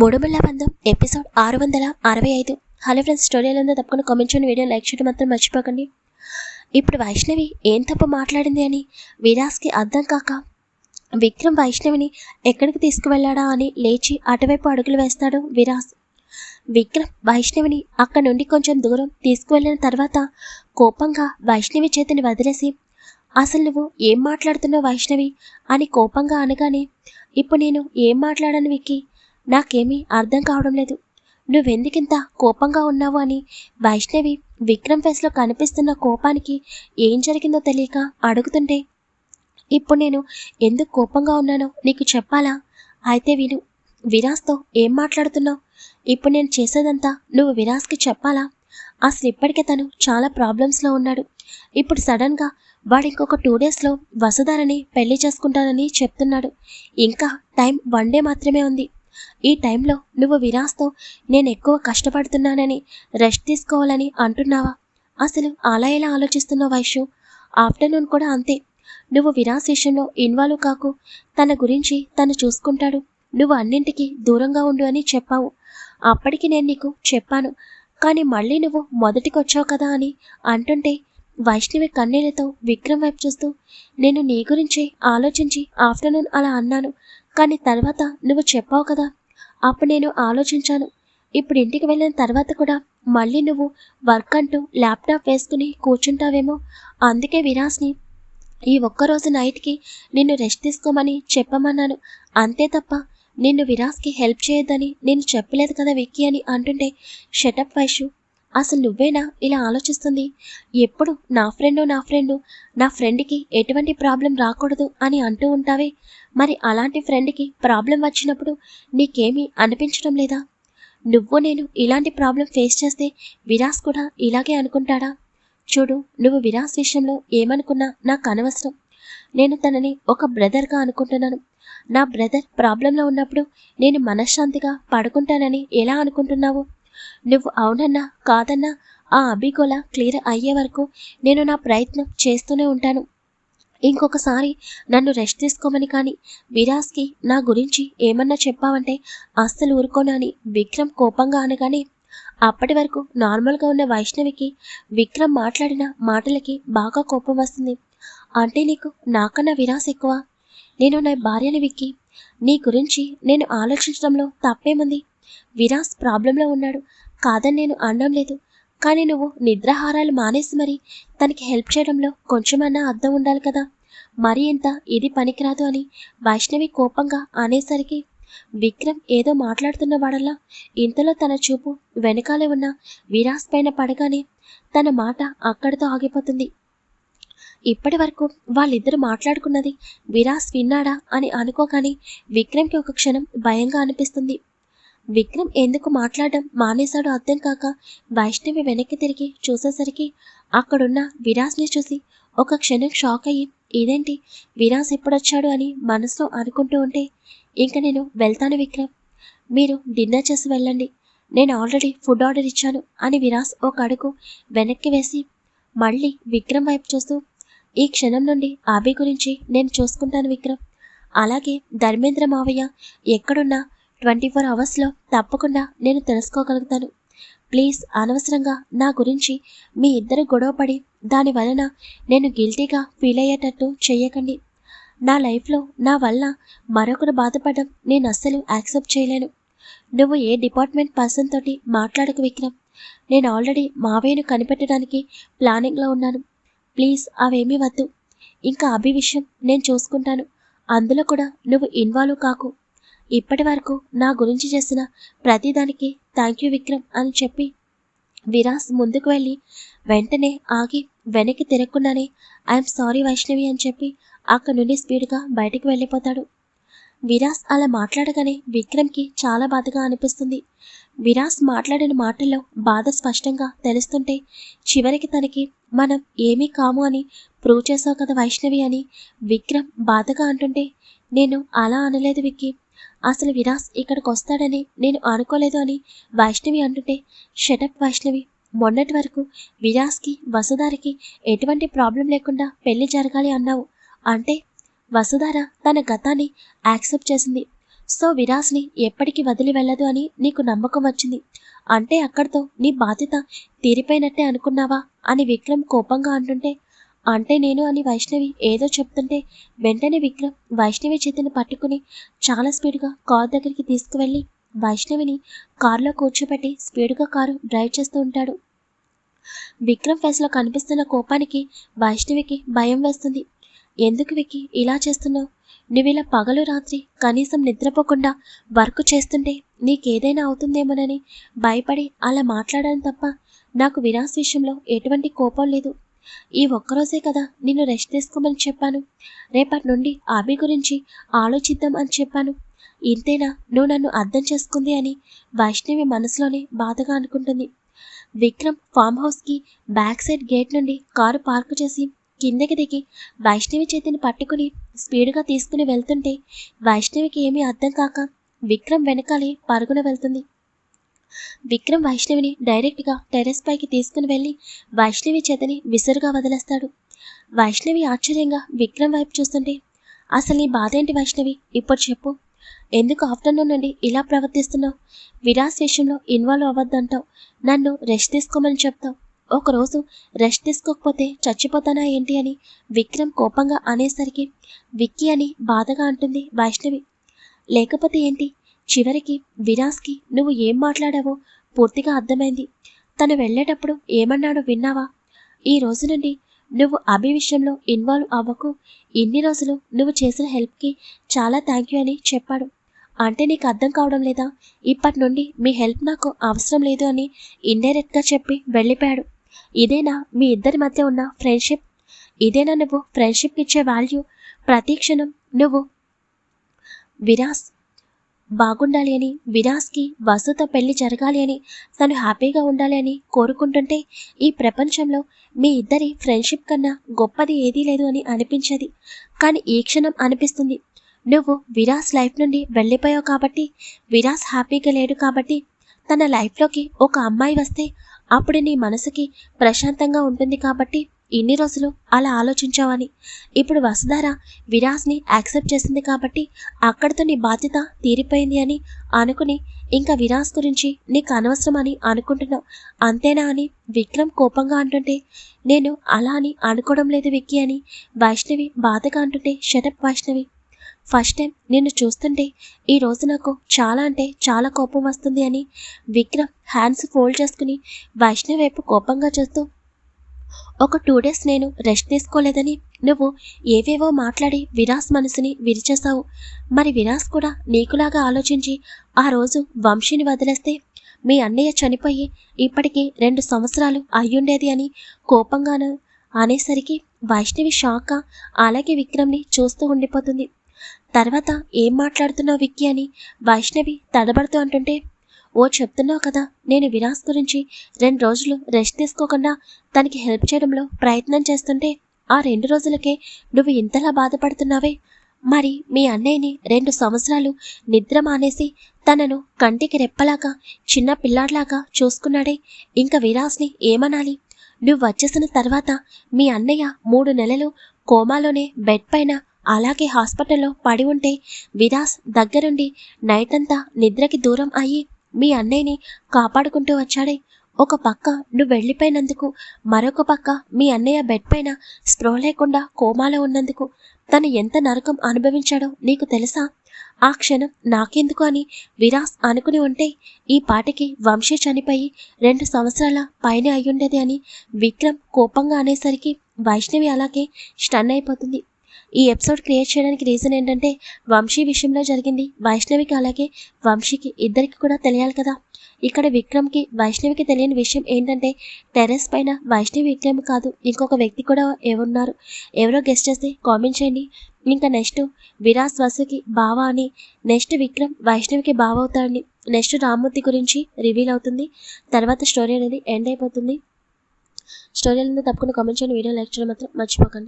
మూడుమల్ల బంధం ఎపిసోడ్ ఆరు వందల అరవై ఐదు. హలో ఫ్రెండ్స్ స్టోరీ ఎలా ఉందో తప్పకుండా కామెంట్ చేయండి వీడియో లైక్ చేయడం మాత్రం మర్చిపోకండి. ఇప్పుడు వైష్ణవి ఏం తప్పు మాట్లాడింది అని విరాస్కి అర్థం కాక విక్రమ్ వైష్ణవిని ఎక్కడికి తీసుకువెళ్ళాడా అని లేచి అటువైపు అడుగులు వేస్తాడు విరాస్ విక్రమ్ వైష్ణవిని అక్కడి నుండి కొంచెం దూరం తీసుకువెళ్ళిన తర్వాత కోపంగా వైష్ణవి చేతిని వదిలేసి అసలు నువ్వు ఏం మాట్లాడుతున్నావు వైష్ణవి? అని కోపంగా అనగానే ఇప్పుడు నేను ఏం మాట్లాడాను విక్కీ? నాకేమీ అర్థం కావడం లేదు. నువ్వెందుకింత కోపంగా ఉన్నావు అని వైష్ణవి విక్రమ్ ఫేస్లో కనిపిస్తున్న కోపానికి ఏం జరిగిందో తెలియక అడుగుతుంటే ఇప్పుడు నేను ఎందుకు కోపంగా ఉన్నానో నీకు చెప్పాలా? అయితే విను విరాస్తో ఏం మాట్లాడుతున్నావు? ఇప్పుడు నేను చేసేదంతా నువ్వు విరాస్కి చెప్పాలా? అసలు ఇప్పటికే తను చాలా ప్రాబ్లమ్స్లో ఉన్నాడు. ఇప్పుడు సడన్గా వాడు ఇంకొక టూ డేస్లో వసుధారని పెళ్ళి చేసుకుంటానని చెప్తున్నాడు. ఇంకా టైం వన్ డే మాత్రమే ఉంది. ఈ టైంలో నువ్వు విరాస్తో నేను ఎక్కువ కష్టపడుతున్నానని రెస్ట్ తీసుకోవాలని అంటున్నావా? అసలు అలా ఎలా ఆలోచిస్తున్నావు వైషు ఆఫ్టర్నూన్ కూడా అంతే. నువ్వు విరాస్ విషయంలో ఇన్వాల్వ్ కాకు. తన గురించి తను చూసుకుంటాడు. నువ్వు అన్నింటికి దూరంగా ఉండు అని చెప్పావు. అప్పటికి నేను నీకు చెప్పాను. కానీ మళ్ళీ నువ్వు మొదటికి వచ్చావు కదా అని అంటుంటే వైష్ణవి కన్నీళ్ళతో విక్రమ్ వైపు చూస్తూ నేను నీ గురించి ఆలోచించి ఆఫ్టర్నూన్ అలా అన్నాను. కానీ తర్వాత నువ్వు చెప్పావు కదా. అప్పుడు నేను ఆలోచించాను. ఇప్పుడు ఇంటికి వెళ్ళిన తర్వాత కూడా మళ్ళీ నువ్వు వర్క్ అంటూ ల్యాప్టాప్ వేసుకుని కూర్చుంటావేమో. అందుకే విరాస్ని ఈ ఒక్కరోజు నైట్కి నిన్ను రెస్ట్ తీసుకోమని చెప్పమన్నాను. అంతే తప్ప నిన్ను విరాస్కి హెల్ప్ చేయొద్దని నేను చెప్పలేదు కదా విక్కీ అని అంటుంటే షటప్ వైషు అసలు నువ్వేనా ఇలా ఆలోచిస్తుంది? ఎప్పుడు నా ఫ్రెండు నా ఫ్రెండు నా ఫ్రెండ్కి ఎటువంటి ప్రాబ్లం రాకూడదు అని అంటూ ఉంటావే. మరి అలాంటి ఫ్రెండ్కి ప్రాబ్లం వచ్చినప్పుడు నీకేమీ అనిపించడం లేదా? నువ్వు నేను ఇలాంటి ప్రాబ్లం ఫేస్ చేస్తే విరాస్ కూడా ఇలాగే అనుకుంటాడా? చూడు నువ్వు విరాస్ విషయంలో ఏమనుకున్నా నాకు అనవసరం. నేను తనని ఒక బ్రదర్గా అనుకుంటున్నాను. నా బ్రదర్ ప్రాబ్లంలో ఉన్నప్పుడు నేను మనశ్శాంతిగా పడుకుంటానని ఎలా అనుకుంటున్నావు? నువ్వు అవునన్నా కాదన్నా ఆ అభిగోళ క్లియర్ అయ్యే వరకు నేను నా ప్రయత్నం చేస్తూనే ఉంటాను. ఇంకొకసారి నన్ను రెస్ట్ తీసుకోమని కానీ విరాస్కి నా గురించి ఏమన్నా చెప్పావంటే అస్సలు ఊరుకోనని విక్రమ్ కోపంగా అనగానే అప్పటి వరకు నార్మల్గా ఉన్న వైష్ణవికి విక్రమ్ మాట్లాడిన మాటలకి బాగా కోపం వస్తుంది. అంటే నీకు నాకన్నా విరాస్ ఎక్కువ? నేను నా భార్యని విక్కి నీ గురించి నేను ఆలోచించడంలో తప్పేముంది? విరాస్ ప్రాబ్లంలో ఉన్నాడు. కాదని నేను అనడం లేదు. కానీ నువ్వు నిద్రాహారాలు మానేసి మరి తనకి హెల్ప్ చేయడంలో కొంచెమన్నా అర్థం ఉండాలి కదా. మరి ఇంత ఇది పనికిరాదు అని వైష్ణవి కోపంగా అనేసరికి విక్రమ్ ఏదో మాట్లాడుతున్న వాడల్లా ఇంతలో తన చూపు వెనకాలే ఉన్న విరాస్ పైన పడగానే తన మాట అక్కడితో ఆగిపోతుంది. ఇప్పటి వరకు వాళ్ళిద్దరు మాట్లాడుకున్నది విరాస్ విన్నాడా అని అనుకోగానే విక్రమ్కి ఒక క్షణం భయంగా అనిపిస్తుంది. విక్రమ్ ఎందుకు మాట్లాడడం మానేశాడో అర్థం కాక వైష్ణవి వెనక్కి తిరిగి చూసేసరికి అక్కడున్న విరాస్ని చూసి ఒక క్షణం షాక్ అయ్యి ఇదేంటి? విరాస్ ఎప్పుడొచ్చాడు అని మనసులో అనుకుంటూ ఉంటే ఇంక నేను వెళ్తాను విక్రమ్. మీరు డిన్నర్ చేసి వెళ్ళండి. నేను ఆల్రెడీ ఫుడ్ ఆర్డర్ ఇచ్చాను అని విరాస్ ఒక అడుగు వెనక్కి వేసి మళ్ళీ విక్రమ్ వైపు చూస్తూ ఈ క్షణం నుండి అభి గురించి నేను చూసుకుంటాను విక్రమ్. అలాగే ధర్మేంద్ర మావయ్య ఎక్కడున్నా ట్వంటీ ఫోర్ అవర్స్లో తప్పకుండా నేను తెలుసుకోగలుగుతాను. ప్లీజ్ అనవసరంగా నా గురించి మీ ఇద్దరు గొడవపడి దాని వలన నేను గిల్టీగా ఫీల్ అయ్యేటట్టు చెయ్యకండి నా లైఫ్లో నా వల్ల మరొకరు బాధపడడం నేను అస్సలు యాక్సెప్ట్ చేయలేను. నువ్వు ఏ డిపార్ట్మెంట్ పర్సన్ తోటి మాట్లాడకు విక్రమ్ నేను ఆల్రెడీ మావయ్యను కనిపెట్టడానికి ప్లానింగ్లో ఉన్నాను. ప్లీజ్ అవేమీ వద్దు. ఇంకా అభి విషయం నేను చూసుకుంటాను. అందులో కూడా నువ్వు ఇన్వాల్వ్ కాకు. ఇప్పటి వరకు నా గురించి చేసిన ప్రతిదానికి థ్యాంక్ యూ విక్రమ్ అని చెప్పి విరాస్ ముందుకు వెళ్ళి వెంటనే ఆగి వెనక్కి తిరగకుండానే ఐఎమ్ సారీ వైష్ణవి అని చెప్పి అక్కడి నుండి స్పీడ్గా బయటకు వెళ్ళిపోతాడు. విరాస్ అలా మాట్లాడగానే విక్రమ్కి చాలా బాధగా అనిపిస్తుంది. విరాస్ మాట్లాడిన మాటల్లో బాధ స్పష్టంగా తెలుస్తుంటే చివరికి తనకి మనం ఏమీ కాము అని ప్రూవ్ చేసావు కదా వైష్ణవి అని విక్రమ్ బాధగా అంటుంటే నేను అలా అనలేదు విక్కీ. అసలు విరాస్ ఇక్కడికి వస్తాడని నేను అనుకోలేదు అని వైష్ణవి అంటుంటే షటప్ వైష్ణవి. మొన్నటి వరకు విరాస్కి వసుధారికి ఎటువంటి ప్రాబ్లం లేకుండా పెళ్ళి జరగాలి అన్నావు. అంటే వసుధార తన గతాన్ని యాక్సెప్ట్ చేసింది. సో విరాస్ని ఎప్పటికీ వదిలి వెళ్ళదు అని నీకు నమ్మకం వచ్చింది. అంటే అక్కడితో నీ బాధ్యత తీరిపోయినట్టే అనుకున్నావా? అని విక్రమ్ కోపంగా అంటుంటే అంటే నేను అని వైష్ణవి ఏదో చెప్తుంటే వెంటనే విక్రమ్ వైష్ణవి చేతిని పట్టుకుని చాలా స్పీడ్గా కార్ దగ్గరికి తీసుకువెళ్ళి వైష్ణవిని కారులో కూర్చోబెట్టి స్పీడ్గా కారు డ్రైవ్ చేస్తూ ఉంటాడు. విక్రమ్ ఫేస్లో కనిపిస్తున్న కోపానికి వైష్ణవికి భయం వేస్తుంది. ఎందుకు విక్కి ఇలా చేస్తున్నావు? నువ్వు ఇలా పగలు రాత్రి కనీసం నిద్రపోకుండా వర్క్ చేస్తుంటే నీకేదైనా అవుతుందేమోనని భయపడి అలా మాట్లాడాను తప్ప నాకు విరాస్ విషయంలో ఎటువంటి కోపం లేదు. ఈ ఒక్కరోజే కదా నిన్ను రెస్ట్ తీసుకోమని చెప్పాను. రేపటి నుండి ఆమె గురించి ఆలోచిద్దాం అని చెప్పాను. ఇంతేనా? నువ్వు నన్ను అర్థం చేసుకుంది అని వైష్ణవి మనసులోనే బాధగా అనుకుంటుంది. విక్రమ్ ఫామ్ హౌస్కి బ్యాక్ సైడ్ గేట్ నుండి కారు పార్క్ చేసి కిందకి దిగి వైష్ణవి చేతిని పట్టుకుని స్పీడ్గా తీసుకుని వెళ్తుంటే వైష్ణవికి ఏమీ అర్థం కాక విక్రమ్ వెనకాలే పరుగున వెళ్తుంది. విక్రమ్ వైష్ణవిని డైరెక్ట్గా టెరెస్ పైకి తీసుకుని వెళ్ళి వైష్ణవి చేతని విసురుగా వదిలేస్తాడు. వైష్ణవి ఆశ్చర్యంగా విక్రమ్ వైపు చూస్తుంటే అసలు నీ బాధ ఏంటి వైష్ణవి? ఇప్పుడు చెప్పు. ఎందుకు ఆఫ్టర్నూన్ నుండి ఇలా ప్రవర్తిస్తున్నావు? విరాస్ విషయంలో ఇన్వాల్వ్ అవ్వద్దంటావు. నన్ను రెస్ట్ తీసుకోమని చెప్తావు. ఒకరోజు రెస్ట్ తీసుకోకపోతే చచ్చిపోతానా ఏంటి అని విక్రమ్ కోపంగా అనేసరికి విక్కీ అని బాధగా అంటుంది వైష్ణవి. లేకపోతే ఏంటి? చివరికి విరాస్కి నువ్వు ఏం మాట్లాడావో పూర్తిగా అర్థమైంది. తను వెళ్ళేటప్పుడు ఏమన్నాడో విన్నావా? ఈ రోజు నుండి నువ్వు అభి విషయంలో ఇన్వాల్వ్ అవ్వకు. ఇన్ని రోజులు నువ్వు చేసిన హెల్ప్కి చాలా థ్యాంక్ యూ అని చెప్పాడు. అంటే నీకు అర్థం కావడం లేదా? ఇప్పటి నుండి మీ హెల్ప్ నాకు అవసరం లేదు అని ఇండైరెక్ట్గా చెప్పి వెళ్ళిపోయాడు. ఇదేనా మీ ఇద్దరి మధ్య ఉన్న ఫ్రెండ్షిప్? ఇదేనా నువ్వు ఫ్రెండ్షిప్కి ఇచ్చే వాల్యూ? ప్రతి క్షణం నువ్వు విరాస్ బాగుండాలి అని విరాస్కి వసుతో పెళ్ళి జరగాలి అని తను హ్యాపీగా ఉండాలి అని కోరుకుంటుంటే ఈ ప్రపంచంలో మీ ఇద్దరి ఫ్రెండ్షిప్ కన్నా గొప్పది ఏదీ లేదు అని అనిపించేది. కానీ ఈ క్షణం అనిపిస్తుంది. నువ్వు విరాస్ లైఫ్ నుండి వెళ్ళిపోయావు కాబట్టి విరాస్ హ్యాపీగా లేడు కాబట్టి తన లైఫ్లోకి ఒక అమ్మాయి వస్తే అప్పుడు నీ మనసుకి ప్రశాంతంగా ఉంటుంది కాబట్టి ఇన్ని రోజులు అలా ఆలోచించావని. ఇప్పుడు వసుధార విరాస్ని యాక్సెప్ట్ చేసింది కాబట్టి అక్కడితో నీ బాధ్యత తీరిపోయింది అని అనుకుని ఇంకా విరాస్ గురించి నీకు అనవసరం అని అనుకుంటున్నావు. అంతేనా అని విక్రమ్ కోపంగా అంటుంటే నేను అలా అని అనుకోవడం లేదు విక్కీ అని వైష్ణవి బాధగా అంటుంటే షటప్ వైష్ణవి ఫస్ట్ టైం నిన్ను చూస్తుంటే ఈ రోజు నాకు చాలా అంటే చాలా కోపం వస్తుంది అని విక్రమ్ హ్యాండ్స్ ఫోల్డ్ చేసుకుని వైష్ణవి వైపు కోపంగా చూస్తూ ఒక టూ డేస్ నేను రెస్ట్ తీసుకోలేదని నువ్వు ఏవేవో మాట్లాడి విరాస్ మనసుని విరిచేశావు. మరి విరాస్ కూడా నీకులాగా ఆలోచించి ఆ రోజు వంశీని వదిలేస్తే మీ అన్నయ్య చనిపోయి ఇప్పటికీ రెండు సంవత్సరాలు అయ్యుండేది అని కోపంగాను అనేసరికి వైష్ణవి షాక్ అలాగే విక్రమ్ని చూస్తూ ఉండిపోతుంది. తర్వాత ఏం మాట్లాడుతున్నావు విక్కీ అని వైష్ణవి తడబడుతూ అంటుంటే ఓ చెప్తున్నావు కదా నేను విరాస్ గురించి రెండు రోజులు రెస్ట్ తీసుకోకుండా తనకి హెల్ప్ చేయడంలో ప్రయత్నం చేస్తుంటే ఆ రెండు రోజులకే నువ్వు ఇంతలా బాధపడుతున్నావే. మరి మీ అన్నయ్యని రెండు సంవత్సరాలు నిద్ర మానేసి తనను కంటికి రెప్పలాగా చిన్న పిల్లాడ్లాగా చూసుకున్నాడే. ఇంకా విరాస్ని ఏమనాలి? నువ్వు వచ్చేసిన తర్వాత మీ అన్నయ్య మూడు నెలలు కోమాలోనే బెడ్ పైన అలాగే హాస్పిటల్లో పడి ఉంటే విరాస్ దగ్గరుండి నైట్ అంతా నిద్రకి దూరం అయ్యి మీ అన్నయ్యని కాపాడుకుంటూ వచ్చాడే. ఒక పక్క నువ్వు వెళ్ళిపోయినందుకు మరొక పక్క మీ అన్నయ్య బెడ్ పైన స్ప్రో లేకుండా కోమాలో ఉన్నందుకు తను ఎంత నరకం అనుభవించాడో నీకు తెలుసా? ఆ క్షణం నాకెందుకు అని విరాస్ అనుకుని ఉంటే ఈ పాటికి వంశీ చనిపోయి రెండు సంవత్సరాల పైన అయ్యుండేది అని విక్రమ్ కోపంగా అనేసరికి వైష్ణవి అలాగే స్టన్ అయిపోతుంది. ఈ ఎపిసోడ్ క్రియేట్ చేయడానికి రీజన్ ఏంటంటే వంశీ విషయంలో జరిగింది. వైష్ణవికి అలాగే వంశీకి ఇద్దరికి కూడా తెలియాలి కదా. ఇక్కడ విక్రమ్కి వైష్ణవికి తెలియని విషయం ఏంటంటే టెర్రస్ పైన వైష్ణవి విక్రమ్ కాదు ఇంకొక వ్యక్తి కూడా ఎవరున్నారు? ఎవరో గెస్ట్ చేస్తే కామెంట్ చేయండి. ఇంకా నెక్స్ట్ విరాస్ వసుకి బావ అని. నెక్స్ట్ విక్రమ్ వైష్ణవికి బావ అవుతాడని నెక్స్ట్ రామ్మూర్తి గురించి రివీల్ అవుతుంది. తర్వాత స్టోరీ అనేది ఎండ్ అయిపోతుంది. స్టోరీ అనేది తప్పకుండా కామెంట్ చేయండి. వీడియో లైక్ చేయడం మాత్రం మర్చిపోకండి.